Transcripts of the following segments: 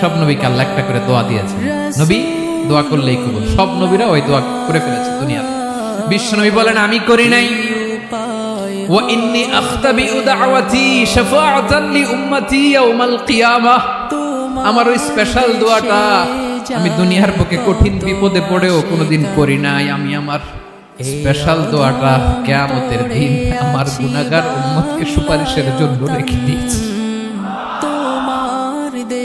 সব নবীকে আল্লাহ একটা করে দোয়া দিয়েছেন নবী, দোয়া করলেই কবুল। সব নবীরা ওই দোয়া করে ফেলেছে দুনিয়াতে। বিশ্ব নবী বলেন, আমি করি নাই। আমার ওই স্পেশাল দোয়াটা আমি দুনিয়ার বুকে কঠিন বিপদে পড়েও কোনোদিন করি নাই। আমি আমার স্পেশাল দোয়াটা কেয়ামতের দিন আমার উম্মতকে সুপারিশের জন্য রেখে দিয়েছি।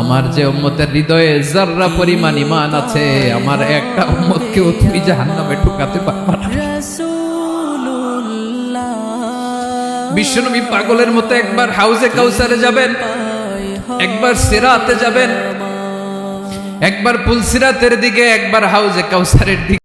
আমার যে উম্মতের হৃদয়ে জাররা পরিমাণ ইমান আছে আমার একটা উম্মতকেও তুমি জাহান্নামে ঢুকাতে পারবা না। বিশ্বনবী পাগলের মতো একবার হাউজে কাউসারে যাবেন একবার সিরাতে যাবেন একবার পুলসিরাতের দিকে একবার হাউজে কাউসারের দিকে।